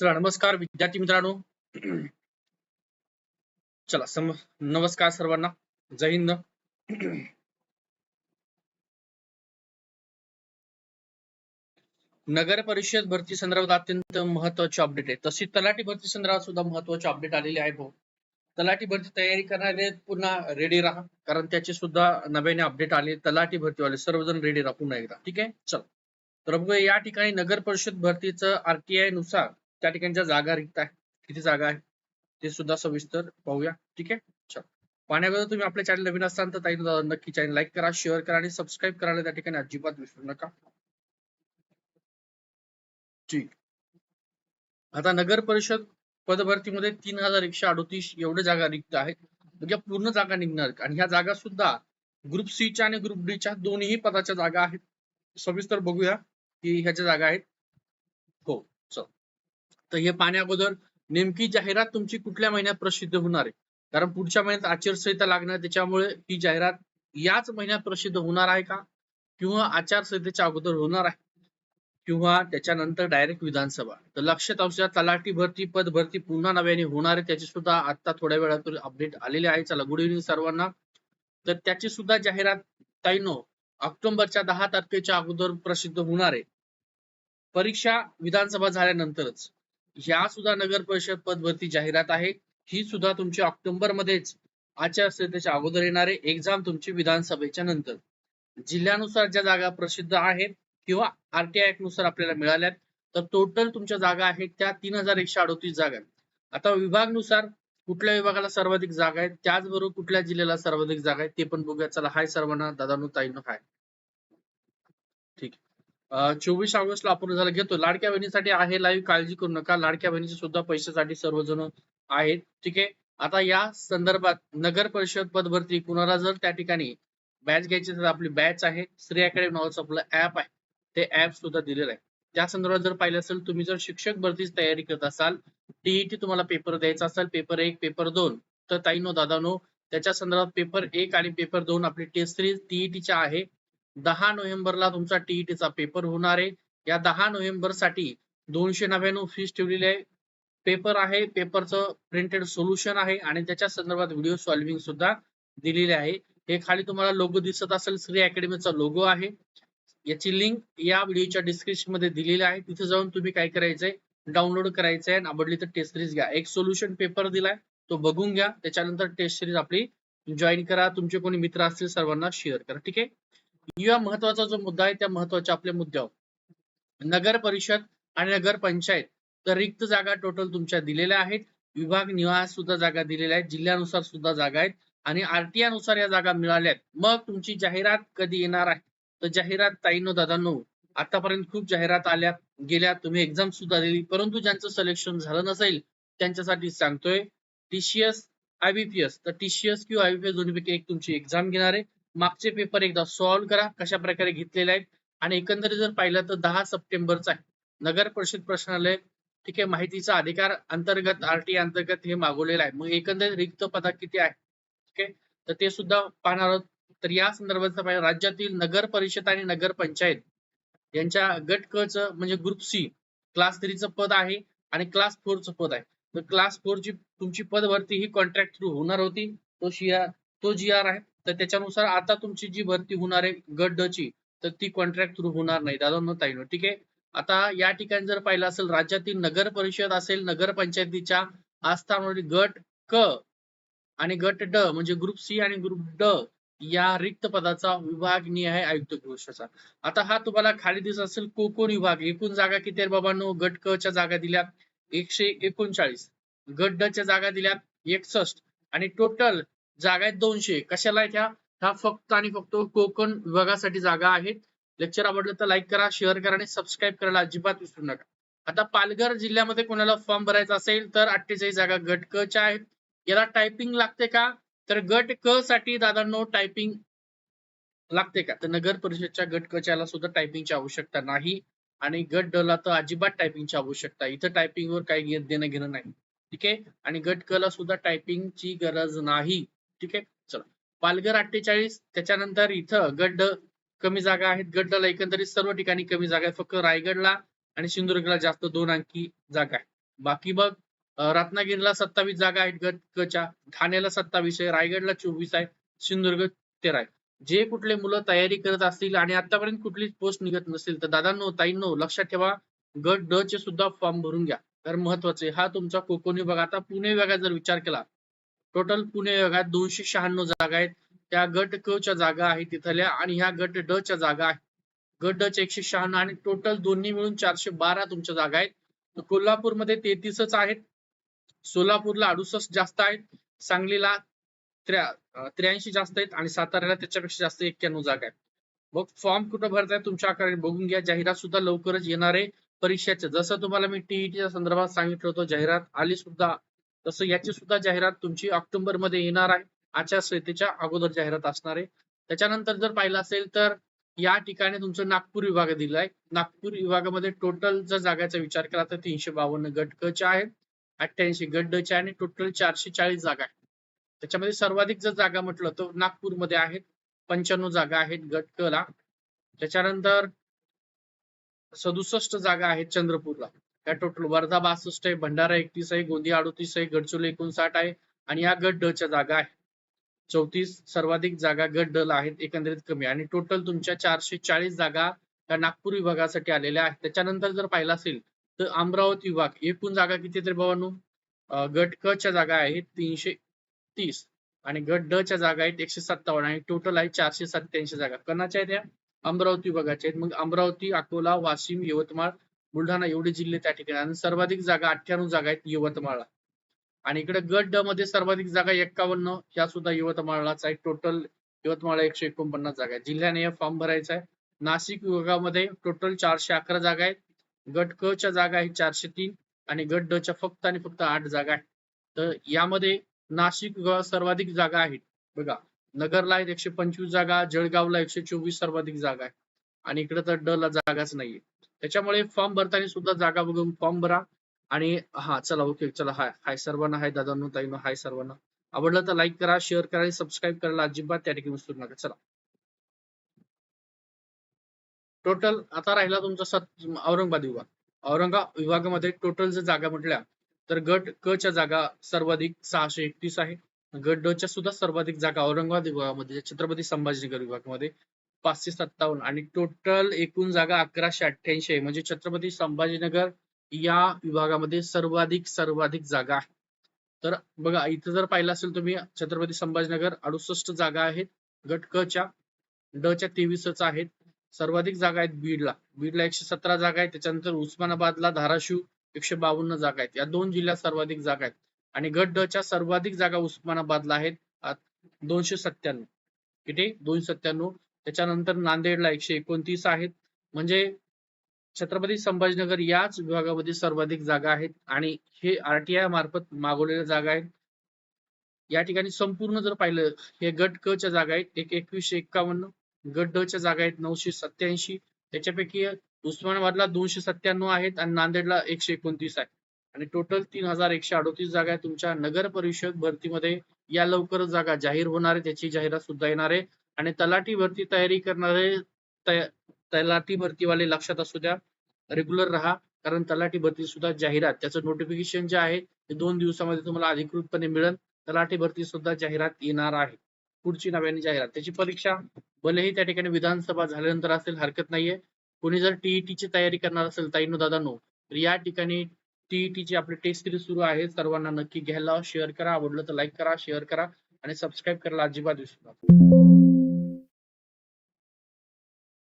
चला नमस्कार विद्यार्थी मित्रांनो. चला सम नमस्कार सर्वांना. जय हिंद. नगर परिषद भरती संदर्भात अत्यंत महत्वाची अपडेट आहे. तशी तलाठी भरती संदर्भात सुद्धा महत्वाची अपडेट आलेली आहे भाऊ. तलाठी भरती तयारी करणारे पुन्हा रेडी राहा. कारण त्याचे सुद्धा नव्याने अपडेट आले. तलाठी भरतीवाले सर्वजण रेडी राहा. पुन्हा एकदा. ठीक आहे? चल. तर बघूया या ठिकाणी नगर परिषद भरतीचं आरटीआयनुसार त्या ठिकाणच्या जागा रिक्त आहे किती जागा आहे ते सुद्धा सविस्तर पाहूया. ठीक आहे? चल. पाहण्याबद्दल तुम्ही आपल्या चॅनल नवीन असाल तर ताई नक्की चॅनल लाईक करा शेअर करा आणि सबस्क्राईब करायला त्या ठिकाणी अजिबात विसरू नका. ठीक. आता नगर परिषद पदभरतीमध्ये तीन हजार एकशे अडोतीस एवढे जागा रिक्त आहेत. म्हणजे पूर्ण जागा निघणार. आणि ह्या जागा सुद्धा ग्रुप सी च्या आणि ग्रुप डी च्या दोन्ही पदाच्या जागा आहेत. सविस्तर बघूया की ह्याच्या जागा आहेत. हो. तर हे पाहण्या अगोदर नेमकी जाहिरात तुमची कुठल्या महिन्यात प्रसिद्ध होणार आहे? कारण पुढच्या महिन्यात आचारसंहिता लागणार त्याच्यामुळे ही जाहिरात याच महिन्यात प्रसिद्ध होणार आहे का? किंवा आचारसंहितेच्या अगोदर होणार आहे? किंवा त्याच्यानंतर डायरेक्ट विधानसभा. तर लक्षात असू तलाठी भरती पद भरती पुन्हा नव्याने होणार आहे. त्याची सुद्धा आता थोड्या वेळात अपडेट आलेले आहे. चला गुड इव्हनिंग सर्वांना. तर त्याची सुद्धा जाहिरात ताईनो ऑक्टोबरच्या दहा तारखेच्या अगोदर प्रसिद्ध होणार आहे. परीक्षा विधानसभा झाल्यानंतरच. ह्या सुद्धा नगर परिषद पद भरती जाहिरात आहे ही सुद्धा तुमची ऑक्टोबर मध्येच आचारसंहितेच्या अगोदर येणारे एक्झाम तुमची विधानसभेच्या नंतर. जिल्ह्यानुसार ज्या जागा प्रसिद्ध आहेत किंवा आरटीआयनुसार आपल्याला मिळाल्यात तर टोटल तुमच्या जागा आहेत त्या तीन हजार एकशे अडोतीस जागा. आता विभागनुसार कुठल्या विभागाला सर्वाधिक जागा आहेत त्याचबरोबर कुठल्या जिल्ह्याला सर्वाधिक जागा आहेत ते पण बघूया. चला हाय सर्वांना दादानो ताईनो हाय. ठीक चोवीस ऑगस्टला आपण झाला घेतो. लाडक्या बहिणीसाठी आहे लाईव्ह काळजी करू नका. लाडक्या बहिणीचे सुद्धा पैशासाठी सर्वजण आहेत. ठीक आहे? आता या संदर्भात नगर परिषद पदभरती कुणाला जर त्या ठिकाणी बॅच घ्यायची तर आपली बॅच आहे. श्री अकॅडमी नावाचं आपलं ऍप आहे. ते ऍप सुद्धा दिलेलं आहे. त्या संदर्भात जर पाहिलं असेल तुम्ही जर शिक्षक भरतीची तयारी करत असाल टीईटी तुम्हाला पेपर द्यायचा असेल पेपर एक पेपर दोन तर ताईनो दादानो त्याच्या संदर्भात पेपर एक आणि पेपर दोन आपली टेस्ट सिरीज टीईटीच्या आहे. दहा नोव्हेंबरला तुमचा टीईटीचा पेपर होणार आहे. या दहा नोव्हेंबरसाठी दोनशे नव्याण्णव फीस ठेवलेली आहे पेपर आहे. पेपरचं प्रिंटेड सोल्युशन आहे आणि त्याच्या संदर्भात व्हिडिओ सॉल्विंग सुद्धा दिलेले आहे. हे खाली तुम्हाला लोगो दिसत असेल. श्री अकॅडमीचा लोगो आहे. याची लिंक या व्हिडिओच्या डिस्क्रिप्शनमध्ये दिलेली आहे. तिथे जाऊन तुम्ही काय करायचंय? डाउनलोड करायचंय आणि आवडली तर टेस्ट सिरीज घ्या. एक सोल्युशन पेपर दिलाय. तो बघून घ्या. त्याच्यानंतर टेस्ट सिरीज आपली जॉईन करा. तुमचे कोणी मित्र असतील सर्वांना शेअर करा. ठीक आहे? या महत्त्वाचा जो मुद्दा आहे त्या महत्त्वाच्या आपल्या मुद्द्यावर. नगर परिषद आणि नगर पंचायत तर रिक्त जागा टोटल तुमच्या दिलेल्या आहेत. विभाग निवास सुद्धा जागा दिलेल्या आहेत. जिल्ह्यानुसार सुद्धा जागा आहेत. आणि आरटीआयनुसार या जागा मिळाल्यात मग तुमची जाहिरात कधी येणार आहे? तर जाहिरात ताईनो दादांनो आतापर्यंत खूप जाहिरात आल्या गेल्या तुम्ही एक्झाम सुद्धा दिली. परंतु ज्यांचं सिलेक्शन झालं नसेल त्यांच्यासाठी सांगतोय टीसीएस आयबीपीएस तर टीसीएस किंवा आयबीपीएस दोन्हीपैकी एक तुमची एक्झाम घेणार आहे. मागचे पेपर एकदा सॉल्व्ह करा कशा प्रकारे घेतलेले आहेत. आणि एकंदरीत जर पाहिलं तर दहा सप्टेंबरचा आहे. नगर परिषद प्रश्नालय ठीक आहे माहितीचा अधिकार अंतर्गत आरटी अंतर्गत हे मागवलेलं आहे. मग एकंदरीत रिक्त पदा किती आहे? ठीक आहे तर ते सुद्धा पाहणार आहोत. तर या संदर्भात राज्यातील नगर परिषद आणि नगर पंचायत यांच्या गट क च म्हणजे ग्रुप सी क्लास थ्रीचं पद आहे आणि क्लास फोरचं पद आहे. तर क्लास फोर ची तुमची पदभरती ही कॉन्ट्रॅक्ट थ्रू होणार होती. तो शिया तो जी आर आहे. तर त्याच्यानुसार आता तुमची जी भरती होणार आहे गट ड ची तर ती कॉन्ट्रॅक्ट थ्रू होणार नाही दादा ताईनो ठीक आहे? आता या ठिकाणी जर पाहिलं असेल राज्यातील नगर परिषद असेल नगरपंचायतीच्या आस्थानावरील गट क आणि गट ड म्हणजे ग्रुप सी आणि ग्रुप ड या रिक्त पदाचा विभाग निहाय आयुक्त घोषाचा आता हा तुम्हाला खाली दिसत असेल कोकण विभाग एकूण जागा किती आहे बाबांनो? गट क च्या जागा दिल्या एकशे एकोणचाळीस गट ड च्या जागा दिल्या एकसष्ट आणि टोटल जागा आहेत दोनशे. कशाला आहेत ह्या? ह्या फक्त आणि फक्त कोकण विभागासाठी जागा आहेत. लेक्चर आवडलं तर लाईक करा शेअर करा आणि सबस्क्राईब करायला अजिबात विसरू नका. आता पालघर जिल्ह्यामध्ये कोणाला फॉर्म भरायचा असेल तर अठ्ठेचाळीस जागा गट क च्या आहेत. याला टायपिंग लागते का? तर गट क साठी दादांनो टायपिंग लागते का? तर नगर परिषदच्या गट क च्याला सुद्धा टायपिंगची आवश्यकता नाही. आणि गट ड ला तर अजिबात टायपिंगची आवश्यकता. इथं टायपिंग वर काही देणं घेणं नाही. ठीक आहे? आणि गट क ला सुद्धा टायपिंगची गरज नाही. ठीक आहे? चला. पालघर अठ्ठेचाळीस त्याच्यानंतर इथं गड्ड कमी जागा आहेत. गड्डला एकंदरीत सर्व ठिकाणी कमी जागा आहेत. फक्त रायगडला आणि सिंधुदुर्गला जास्त दोन अंकी जागा आहे बाकी बघ रत्नागिरीला सत्तावीस जागा आहेत गट कच्या ठाण्याला सत्तावीस आहे. रायगडला चोवीस आहे. सिंधुदुर्ग तेरा आहे. जे कुठले मुलं तयारी करत असतील आणि आतापर्यंत कुठलीच पोस्ट निघत नसेल तर दादांनो ताईंनो लक्षात ठेवा गट ड चे सुद्धा फॉर्म भरून घ्या. तर महत्त्वाचे हा तुमचा कोकण विभाग आता पुणे विभागात जर विचार केला टोटल पुणे विभागात दोनशे शहाण्णव जागा आहेत. त्या गट क च्या जागा आहेत तिथल्या आणि ह्या गट ड च्या जागा आहेत गट ड च्या एकशे शहाण्णव आणि टोटल दोन्ही मिळून चारशे बारा तुमच्या जागा आहेत. कोल्हापूरमध्ये तेहतीसच आहेत. सोलापूरला अडुसष्ट जास्त आहेत. सांगलीला त्र्याऐंशी जास्त आहेत आणि साताऱ्याला त्याच्यापेक्षा जास्त एक्क्याण्णव जागा आहेत. मग फॉर्म कुठं भरताय तुमच्या आकाराने बघून घ्या. जाहिरात सुद्धा लवकरच येणार आहे. परीक्षेचे. जसं तुम्हाला मी टीईटीच्या संदर्भात सांगितलं होतं जाहिरात आली सुद्धा तसं याची सुद्धा जाहिरात तुमची ऑक्टोबरमध्ये येणार आहे. आचारसंहितेच्या अगोदर जाहिरात असणार आहे. त्याच्यानंतर जर पाहिलं असेल तर या ठिकाणी तुमचं नागपूर विभाग दिलाय. नागपूर विभागामध्ये टोटल जर जागाचा विचार केला तर तीनशे बावन्न गट क च्या आहेत अठ्ठ्याऐंशी गट ड च्या आणि टोटल चारशे चाळीस जागा आहेत. त्याच्यामध्ये सर्वाधिक जर जागा म्हटलं तर नागपूरमध्ये आहेत पंच्याण्णव जागा आहेत गट क ला. त्याच्यानंतर सदुसष्ट जागा आहेत चंद्रपूरला. त्या टोटल वर्धा बासष्ट आहे भंडारा एकतीस आहे गोंदिया अडोतीस आहे गडचिरोली एकोणसाठ आहे आणि या गट ड च्या जागा आहे चौतीस सर्वाधिक जागा गट ड ला आहेत एकंदरीत कमी. आणि टोटल तुमच्या चारशे चाळीस जागा या नागपूर विभागासाठी आलेल्या आहेत. त्याच्यानंतर जर पाहिलं असेल तर अमरावती विभाग एकूण जागा किती तरी भावांनो? गट क च्या जागा आहेत तीनशे तीस आणि गट ड च्या जागा आहेत एकशे सत्तावन्न आणि टोटल आहे चारशे सत्याऐंशी जागा. कोणाच्या आहेत या? अमरावती विभागाच्या आहेत. मग अमरावती अकोला वाशिम यवतमाळ बुलढाणा एवढे जिल्हे त्या ठिकाणी आणि सर्वाधिक जागा अठ्ठ्याण्णव जागा आहेत यवतमाळला. आणि इकडे गट ड मध्ये सर्वाधिक जागा एक्कावन्न ह्या सुद्धा यवतमाळलाच आहे. टोटल यवतमाळला एकशे एकोणपन्नास जागा आहेत. जिल्ह्याने हे फॉर्म भरायचा आहे. नाशिक विभागामध्ये टोटल चारशे अकरा जागा आहेत. गट क च्या जागा आहेत चारशे तीन आणि गट ड च्या फक्त आणि फक्त आठ जागा आहेत. तर यामध्ये नाशिक विभागात सर्वाधिक जागा आहेत. बघा नगरला आहेत एकशे पंचवीस जागा जळगावला एकशे चोवीस सर्वाधिक जागा आहे आणि इकडे तर ड ला जागाच नाहीये. त्याच्यामुळे फॉर्म भरताना सुद्धा जागा बघून फॉर्म भरा. आणि हा चला ओके चला हाय हाय सर्वांना हाय दादांनो ताईनो हाय सर्वांना. आवडलं तर लाईक करा शेअर करा आणि सबस्क्राईब करायला अजिबात त्या ठिकाणी विसरू नका. चला. टोटल आता राहिला तुमचा सत औरंगाबाद विभाग. औरंगाबाद विभागामध्ये टोटल जर जागा म्हटल्या तर गट क च्या जागा सर्वाधिक सहाशे एकतीस आहे. गट ड च्या सुद्धा सर्वाधिक जागा औरंगाबाद विभागामध्ये छत्रपती संभाजीनगर विभागामध्ये. पाचशे सत्तावन्न आणि टोटल एकूण जागा अकराशे अठ्ठ्याऐंशी आहे. म्हणजे छत्रपती संभाजीनगर या विभागामध्ये सर्वाधिक सर्वाधिक जागा आहे. तर बघा इथं जर पाहिलं असेल तुम्ही छत्रपती संभाजीनगर अडुसष्ट जागा आहेत गट क च्या ड च्या तेवीसच आहेत. सर्वाधिक जागा आहेत बीडला. बीडला एकशे सतरा जागा आहेत. त्याच्यानंतर उस्मानाबादला धाराशिव एकशे बावन्न जागा आहेत. या दोन जिल्ह्यात सर्वाधिक जागा आहेत. आणि गट ड च्या सर्वाधिक जागा उस्मानाबादला आहेत दोनशे सत्त्याण्णव. किती? दोनशे सत्त्याण्णव. त्याच्यानंतर नांदेडला एकशे एकोणतीस आहेत. म्हणजे छत्रपती संभाजीनगर याच विभागामध्ये सर्वाधिक जागा आहेत आणि हे आरटीआय मार्फत मागवलेल्या जागा आहेत. या ठिकाणी संपूर्ण जर पाहिलं हे गट क च्या जागा आहेत. एक एकवीसशे एक्कावन्न गट ड च्या जागा आहेत नऊशे सत्याऐंशी त्याच्यापैकी उस्मानाबादला दोनशे सत्त्याण्णव आहेत आणि नांदेडला एकशे एकोणतीस आहे. आणि टोटल तीन हजार एकशे अडोतीस जागा आहे तुमच्या नगर परिषद भरतीमध्ये या लवकरच जागा जाहीर होणार आहे. त्याची जाहिरात सुद्धा येणार आहे. आणि तलाठी भरती तयारी करणारे तलाठी भरतीवाले लक्षात असू द्या रेग्युलर राहा कारण तलाठी भरती सुद्धा जाहिरात त्याचं नोटिफिकेशन जे आहे ते दोन दिवसामध्ये तुम्हाला अधिकृतपणे मिळेल. तलाठी भरती सुद्धा जाहिरात येणार आहे. पुढची नव्याने जाहिरात. त्याची परीक्षा भलेही त्या ठिकाणी विधानसभा झाल्यानंतर असेल हरकत नाहीये. कोणी जर टीईटी ची तयारी करणार असेल ताईनो दादांनो तर या ठिकाणी टीईटी ची आपली टेस्ट सिरीज सुरू आहे. सर्वांना नक्की घ्यायला शेअर करा. आवडलं तर लाईक करा शेअर करा आणि सबस्क्राईब करायला अजिबात विसरू नका.